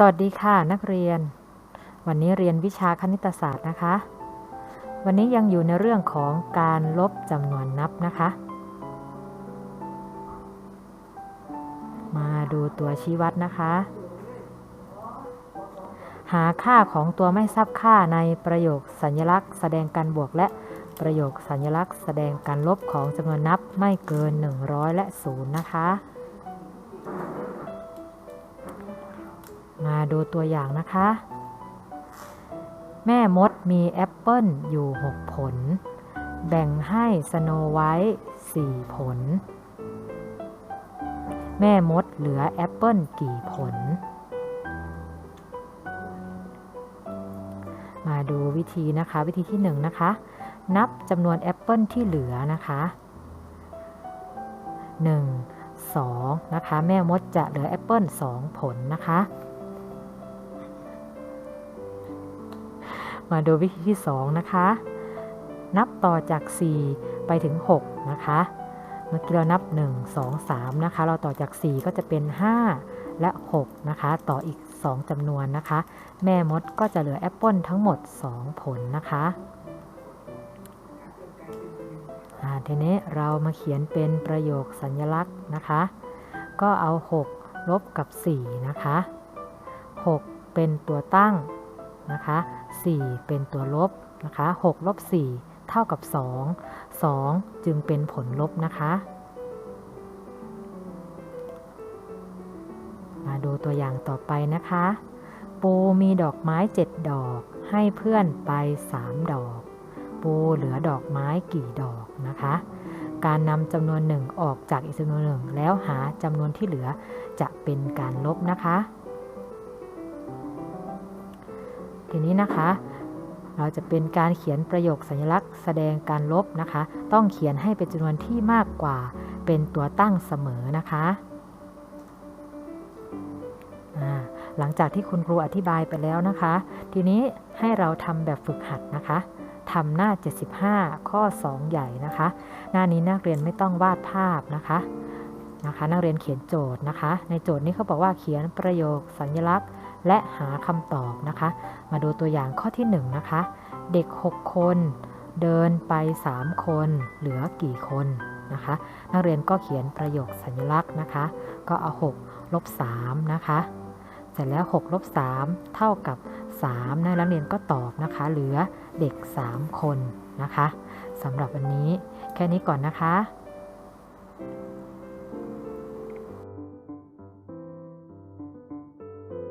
สวัสดีค่ะนักเรียน วันนี้เรียนวิชาคณิตศาสตร์นะคะ วันนี้ยังอยู่ในเรื่องของการลบจำนวนนับนะคะ มาดูตัวชี้วัดนะคะ หาค่าของตัวไม่ทราบค่าในประโยคสัญลักษณ์ แสดงการบวกและประโยคสัญลักษณ์ แสดงการลบของจำนวนนับไม่เกิน 100 และ 0 นะคะ มาดูตัวอย่างนะคะ แม่มดมีแอปเปิลอยู่ 6 ผล แบ่งให้สโนไวท์4ผล แม่มดเหลือแอปเปิลกี่ผล มาดูวิธีนะคะ วิธีที่1นะคะ นับจำนวนแอปเปิลที่เหลือนะคะ 1 2 นะคะ แม่มดจะเหลือแอปเปิล2ผลนะคะ มาดูวิธีที่ 2 นะคะ นับต่อจาก 4 ไปถึง 6 นะคะ เมื่อกี้เรานับ 1 2 3 นะคะ เราต่อจาก 4 ก็จะเป็น 5 และ 6 นะคะ ต่ออีก 2จำนวนนะคะ แม่มดก็จะเหลือแอปเปิลทั้งหมด 2 ผลนะคะทีนี้เรามาเขียนเป็นประโยคสัญลักษณ์นะคะ ก็เอา 6 ลบกับ 4 นะคะ 6 เป็นตัวตั้ง นะคะ4เป็นตัวลบนะคะ6ลบ4เท่ากับ 2 2 จึงเป็นผลลบนะคะ มาดูตัวอย่างต่อไปนะคะ ปูมีดอกไม้ 7 ดอกให้เพื่อนไป 3 ดอก ปูเหลือดอกไม้กี่ดอกนะคะ การนำจำนวนหนึ่งออกจากอีกจำนวนหนึ่งแล้วหาจำนวนที่เหลือจะเป็นการลบนะคะ ทีนี้นะคะเราจะเป็นการเขียนประโยคสัญลักษณ์แสดงการลบนะคะ ต้องเขียนให้เป็นจำนวนที่มากกว่าเป็นตัวตั้งเสมอนะคะหลังจากที่คุณครูอธิบายไปแล้วนะคะ ทีนี้ให้เราทำแบบฝึกหัดนะคะทำหน้า 75 ข้อ 2 ใหญ่นะคะ หน้านี้นักเรียนไม่ต้องวาดภาพนะคะนะคะ นักเรียนเขียนโจทย์นะคะ ในโจทย์นี้เขาบอกว่าเขียนประโยคสัญลักษณ์ และหาคำตอบนะคะ มาดูตัวอย่างข้อที่1นะคะ เด็ก 6 คน เดินไป 3 คน เหลือกี่คนนะคะ นักเรียนก็เขียนประโยคสัญลักษณ์นะคะ ก็เอา6ลบ3นะคะ เสร็จแล้ว6ลบ3เท่ากับ3นะนักเรียนก็ตอบนะคะ เหลือเด็ก 3 คนนะคะสำหรับวันนี้แค่นี้ก่อนนะคะ